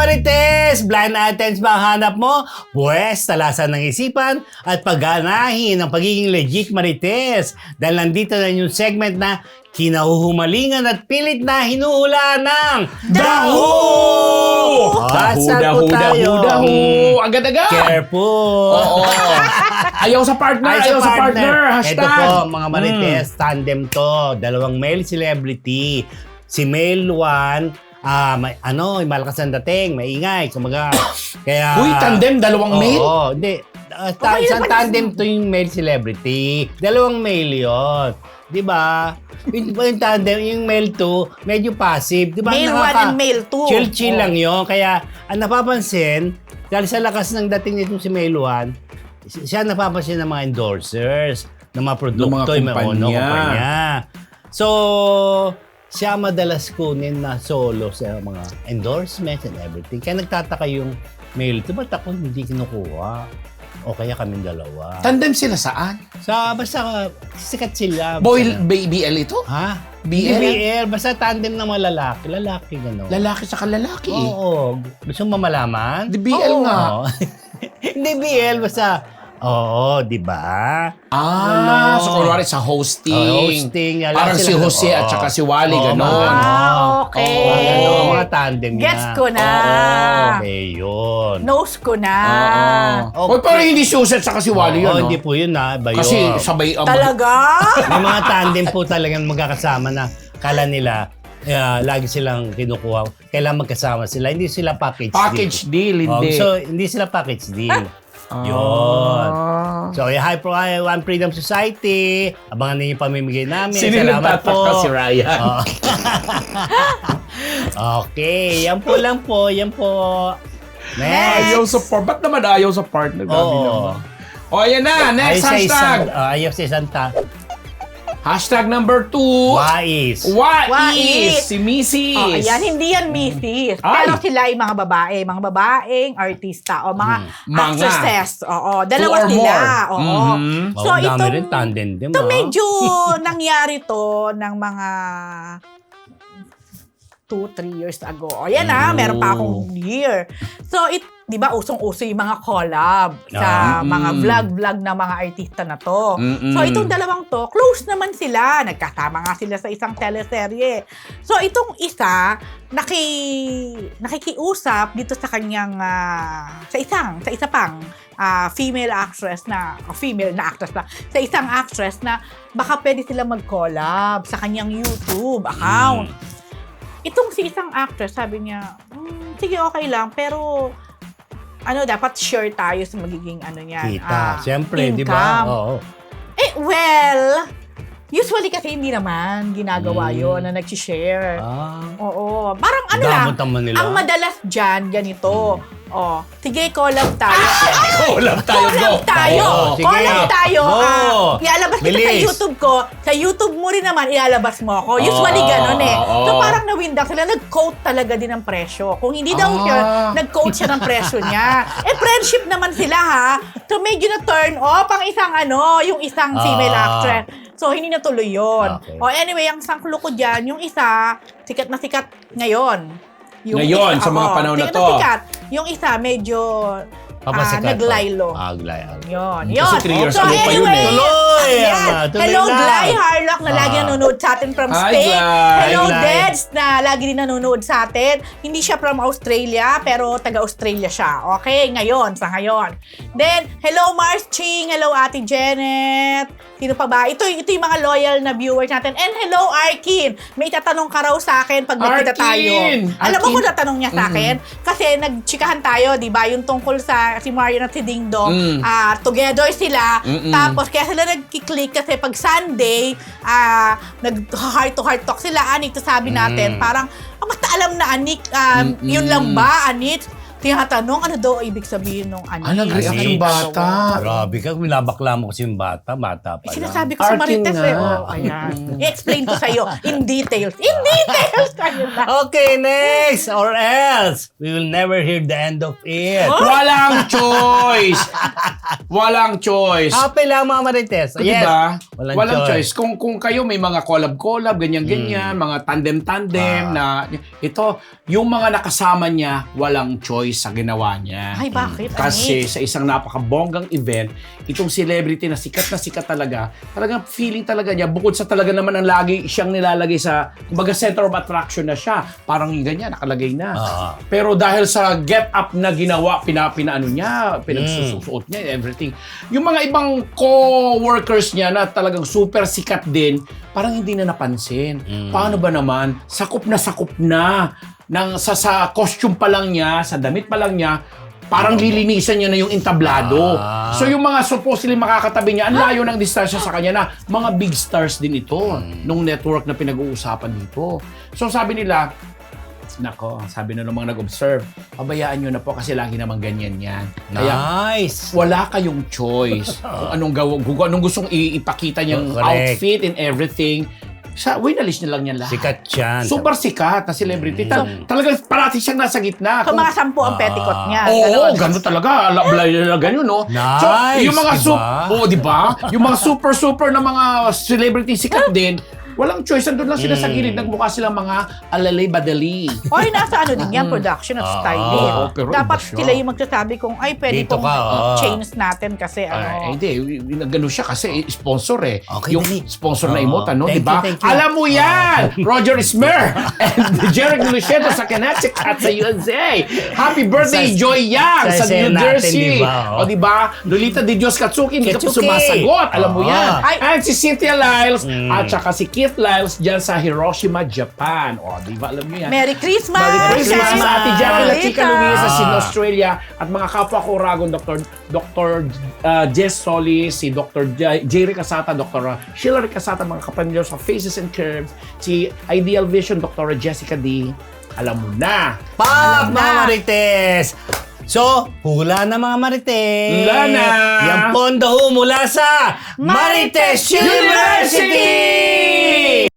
Marites! Blind items ba ang hanap mo? Pwes, talasan ng isipan at pagganahin ng pagiging legit Marites. Dahil nandito na yung segment na kinahuhumalingan at pilit na hinuhula ng Daho! Daho, daho, daho, daho. Agad-agad. Careful! Oo. Ayaw sa partner, Ay, ayaw sa partner. Hashtag. Ito po, mga Mm. marites, tandem to. Dalawang male celebrity. Si male one, ah, may, ano, malakas ang dating, maingay, kumaga. Kaya, Uy, tandem, dalawang Oo, male? hindi. Uh, ta- Okay isang tandem to yung male celebrity. Dalawang male yon. Di ba? Yung, yung tandem, yung male to, medyo passive. Di ba? Male Nakaka- one and male two. Chill-chill Oh. lang yon. Kaya, ang napapansin, dahil sa lakas ng dating nito si male one, si- siya napapansin ng mga endorsers, ng mga produkto, Ng mga yung mga kumpanya. kumpanya. So, siya madalas kunin na solo sa mga endorsements and everything. Kaya nagtataka yung male, to, ba't ako hindi kinukuha? O kaya kaming dalawa. Tandem sila saan? sa, basta sikat sila. Boy, BL ito? Ha? BL? BL. Basta tandem ng mga lalaki. Lalaki, gano'n. Lalaki sa lalaki. Oo. Gusto mo malaman? Di BL nga. Hindi BL, basta, oo, di ba? Ah, Ano? so kunwari sa hosting. Oh, hosting. Alam Parang sila- si Jose at Oo. saka si Wally, Oo, ganon. mga ganon. Ah, okay. Oo, mga ganon, mga tandem Gets niya. ko na. Oo, okay, yun. Nose ko na. Oo. Okay. Oy, parang hindi si Jose at saka si Wally Oo, yun, no? hindi po yun na. Iba Kasi yun. sabay... um, Talaga? May mga tandem po talagang magkakasama na kala nila eh, lagi silang kinukuha. Kailangan magkasama sila. Hindi sila package, Package deal, Oh, hindi. so, hindi sila package deal. Yun. Ah. So, yung High Pro One Freedom Society, abangan ninyo yung pamimigay namin. Sino yung Salamat po. si Ryan? Oh. okay, yan po lang po. Yan po. Next. Ayaw sa partner. Ba't naman ayaw sa partner? Oo. naman. O, ayan na. Next Ayaw sa hashtag. isang, uh, ayaw sa isang ta. Hashtag number two. Wais. What, What is? is? Si Mrs. Oh, ayan, hindi yan misis. Ay. Pero sila ay mga babae, mga babaeng artista o mga Hmm. Mga. actresses. Oo, dalawa Two or sila. more. Oo. Mhm. Oh, So, dami itong- rin tandem din. Ito ah. medyo nangyari to ng mga two, three years ago. O yan ah, meron pa akong year. So, it, di ba, usong-uso yung mga collab sa Ah, mga mm. vlog-vlog ng mga artista na to. Mm-mm. So, itong dalawang to, close naman sila. Nagkasama nga sila sa isang teleserye. So, itong isa, naki, nakikiusap dito sa kanyang, ah, sa isang, sa isa pang ah, female actress na, o female na actress na, sa isang actress na baka pwede sila mag-collab sa kanyang YouTube account. Itong si isang actress, sabi niya, "Hmm, sige, okay lang, pero ano, dapat sure tayo sa magiging ano niyan. Kita. ah, Siyempre, di ba? income." Oo. Eh, well, usually kasi hindi naman ginagawa Mm. yon na nag-share. Ah. Oo. Parang ano lang, Damot naman nila. ang madalas dyan, ganito. Oh, sige, collab tayo. Collab tayo, go. Collab tayo. Oo, sige. Collab tayo. Go. Ah, ilalabas kita sa Bilis. YouTube ko. Sa YouTube mo rin naman, ilalabas mo ako. Usually Oo, ganun eh. oo. So parang nawindak sila, nag-quote talaga din ng presyo. Kung hindi daw Ah. siya, nag-quote siya ng presyo niya. Eh, friendship naman sila ha. So medyo na turn off ang isang ano, yung isang female Ah. actress. So, hindi natuloy yun. Okay. O anyway, ang sangklo ko dyan, yung isa, sikat na sikat ngayon. Ngayon, sa mga oo, panahon na to. sikat. Yung isa, medyo Papasikat ah, naglaylo. Ah, glaylo. Yun, Kasi yun. three years so, ago pa yun anyway, eh. Tuloy! ayan. Ah, tuloy Hello, lang. Gly Harlock na lagi Ah. nanonood sa atin from Hi, Spain. Hello, Gly. Deds na lagi din nanonood sa atin. Hindi siya from Australia, pero taga-Australia siya. Okay, ngayon, sa ngayon. Then, hello, Mars Ching. Hello, Ate Janet. Sino pa ba? Ito, ito yung mga loyal na viewers natin. And hello, Arkin. May tatanong ka raw sa akin pag nagkita tayo. Arkin! Alam mo kung natanong niya sa akin? Kasi nagchikahan tayo, di ba? Yung tungkol sa si Marian at si Ding Dong. Mm. ah, together sila. Mm-mm. Tapos kaya sila nagkiklik kasi pag Sunday, ah, nag heart to heart talk sila. Anik, to sabi natin, Mm. parang, ah, basta alam na Anik, ah, Mm-mm. yun lang ba, Anik? Tinatanong ano daw ibig sabihin ng ano. Ah, nag-react yung bata. Grabe ka, binabakla mo kasi yung bata, bata pa Eh, lang. sinasabi ko sa Arting Marites eh. Oh, ayan. I-explain ko sa'yo in details. In details! Ayun na. Okay, next! Or else, we will never hear the end of it. Walang choice! Walang choice. Happy lang mga Marites. Di Yes. ba? Walang Walang, choice. choice. Kung kung kayo may mga collab-collab, ganyan-ganyan, mga tandem-tandem Ah. na ito, yung mga nakasama niya, walang choice sa ginawa niya. Ay, bakit? Kasi sa isang napakabonggang event, itong celebrity na sikat na sikat talaga, talagang feeling talaga niya, bukod sa talaga naman ang lagi siyang nilalagay sa, kumbaga center of attraction na siya, parang yung ganyan, nakalagay na. Ah. Pero dahil sa get up na ginawa, pina, pinaano niya, pinagsusuot niya, everything. Yung mga ibang co-workers niya na talagang super sikat din, parang hindi na napansin. Paano ba naman? Sakop na sakop na. Nang, sa, sa costume pa lang niya, sa damit pa lang niya, parang lilinisan niya na yung entablado. Ah. So yung mga supposedly makakatabi niya, ang layo ng distansya sa kanya na mga big stars din ito nung network na pinag-uusapan dito. So sabi nila, Nako, sabi na ng mga nag-observe, pabayaan nyo na po kasi lagi naman ganyan yan. Kaya Nice. wala kayong choice kung anong gawa, kung anong gustong ipakita niyang Correct. outfit and everything. Sa winalis niya lang yan lahat. Sikat yan. Super sikat na celebrity. Tal- talagang parati siyang nasa gitna. So, Kung- mga sampu ang Ah. petticoat niya. Oo, Ganon. gano'n talaga. Ala- ala- Ganyan, no? So, Nice, yung mga diba? sup... Oo, di ba? Yung mga super-super na mga celebrity sikat din, walang choice. Nandun lang sila sa Mm. gilid. Nagmukha silang mga alalay-badali. Oy, nasa ano din yan, production at Ah, styling. oo, pero Dapat siya. sila yung magsasabi kung, ay, pwede Dito kong ka, oo. change natin kasi Ay, ano. hindi, gano'n siya kasi sponsor eh. Okay, yung dali. sponsor na Oo. emote, ano, Thank di ba? you, thank you. Alam mo yan! Roger Ismer and Jeric Luciento sa Connecticut at sa USA. Happy birthday, Sa- Joy Yang sa sa, New natin, Jersey. di ba? O di ba? Lolita Di Dios Katsuki, hindi ka pa Katsuki. sumasagot. Alam mo Oo. yan. Ay. And si Cynthia Lyles Mm. at saka si Keith Lyles dyan sa Hiroshima, Japan. O, di ba? Alam mo yan. Merry Christmas! Merry Christmas Christmas! sa Ate Jackie La. Chica Luisa Ah. si Australia at mga kapwa ko Ragon, Dr. Dr. uh, Jess Solis, si Dr. J- Jerry Casata, Dr. Sheila Casata, mga kapamilya sa Faces and Curves, si Ideal Vision, Dr. Jessica D. Alam mo na. Pop, Alam mga na. Marites! So, hula na mga Marites! Hula na! Yan po ang daho mula sa Marites University! University!